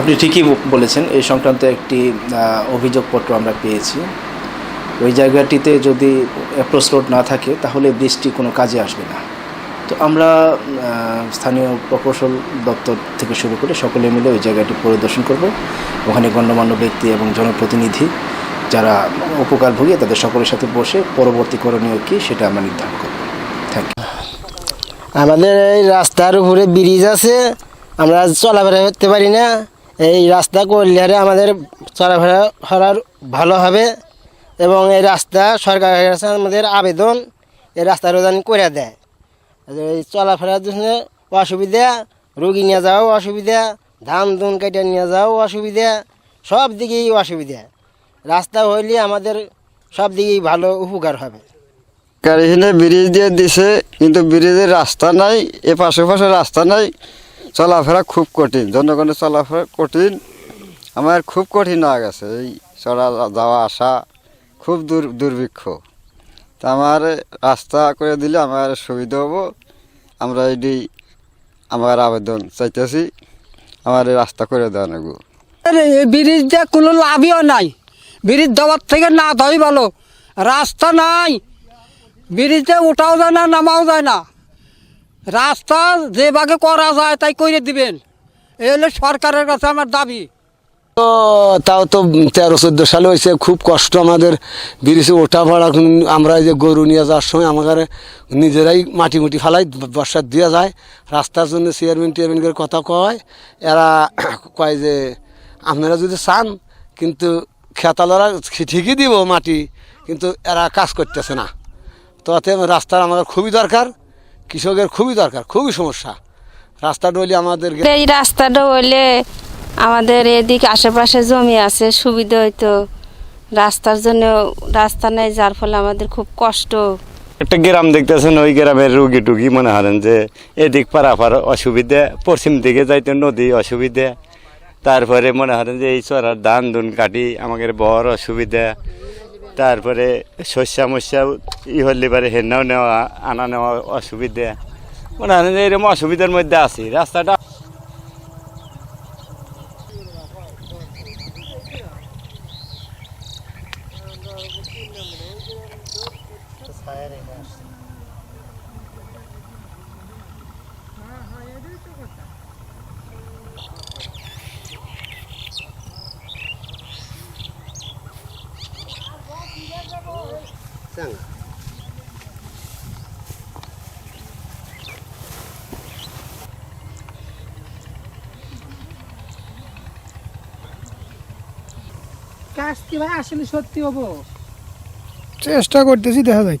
আপনি ঠিকই বলেছেন, এই সংক্রান্ত একটি অভিযোগপত্র আমরা পেয়েছি। ওই জায়গাটিতে যদি অ্যাপ্রোচ রোড না থাকে, তাহলে বৃষ্টি কোনো কাজে আসবে না। তো আমরা স্থানীয় প্রকৌশল দপ্তর থেকে শুরু করে সকলে মিলে ওই জায়গাটি পরিদর্শন করব। ওখানে গণ্যমান্য ব্যক্তি এবং জনপ্রতিনিধি যারা উপকার ভোগী তাদের সকলের সাথে বসে পরবর্তী করণীয় কী সেটা আমরা নির্ধারণ করব। থ্যাংক ইউ আমাদের এই রাস্তার উপরে ব্রিজ আছে। আমরা চলাফেরা করতে পারি না। এই রাস্তা করলে আমাদের চলাফেরা করার ভালো হবে এবং এই রাস্তা সরকারের কাছে আমাদের আবেদন এই রাস্তা রোদান করে দেয়। এই চলাফেরার জন্য অসুবিধা, রুগী নিয়ে যাওয়াও অসুবিধা, ধান ধুন কেটে নিয়ে যাওয়াও অসুবিধা, সব দিকেই অসুবিধা। রাস্তা হইলে আমাদের সব দিকেই ভালো উপকার হবে। এখানে ব্রিজ দিয়ে দিছে, কিন্তু ব্রিজের রাস্তা নাই, এ পাশে পাশে রাস্তা নাই। চলাফেরা খুব কঠিন, জনগণের চলাফেরা কঠিন। আমার খুব কঠিন হয়ে গেছে এই চড়া যাওয়া আসা, খুব দূর, দুর্ভিক্ষ। তা আমার রাস্তা করে দিলে আমার সুবিধা হব। আমরা এটি আমার আবেদন চাইতেছি, আমার এই রাস্তা করে দেওয়া এই ব্রিজ দিয়ে কোনো লাভইও নাই। ব্রিজ দেওয়ার থেকে না দেওয়াই ভালো। রাস্তা নাই। ব্রিজে ওঠাও যায় না, নামাও যায় না। রাস্তা যেভাবে করা যায় তাই করে দিবেন। এই হলো সরকারের কাছে আমার দাবি। তো তাও তো তেরো চোদ্দ সালে হয়েছে, খুব কষ্ট আমাদের ব্রিজে ওঠা ভাড়া। আমরা যে গরু নিয়ে যাওয়ার সময় আমাদের নিজেরাই মাটি মুটি ফালাই, বর্ষা দিয়ে যায়। রাস্তার জন্য চেয়ারম্যান টিয়ারম্যানকে কথা কয়। এরা কয় যে, আপনারা যদি চান, কিন্তু খেতালারা ঠিকই দিব মাটি, কিন্তু এরা কাজ করতেছে না। তো অতএব রাস্তার আমাদের খুবই দরকার। কৃষকের খুবই দরকার খুবই সমস্যা। রাস্তাটা হলে আমাদের এই রাস্তাটা হইলে আমাদের এদিকে আশেপাশে জমি আছে সুবিধা হইতো। রাস্তার জন্য রাস্তা নেই যার ফলে আমাদের খুব কষ্ট। একটা গ্রাম দেখতেছেন ওই গ্রামের রুগী টুগি মনে হারেন যে এদিক পারাপার অসুবিধে পশ্চিম দিকে যাইতে নদী অসুবিধে। তারপরে মনে হারেন যে এই চড়ার ধান ধুন কাটি আমাদের বড় অসুবিধা। তারপরে শস্যা মস্যা ই হলে পারে হেনাও নেওয়া আনা নেওয়া অসুবিধা। মানে এরকম অসুবিধার মধ্যে আছি। রাস্তাটা কাজটি ভাই? আসলে সত্যি হব। চেষ্টা করতেছি দেখা যায়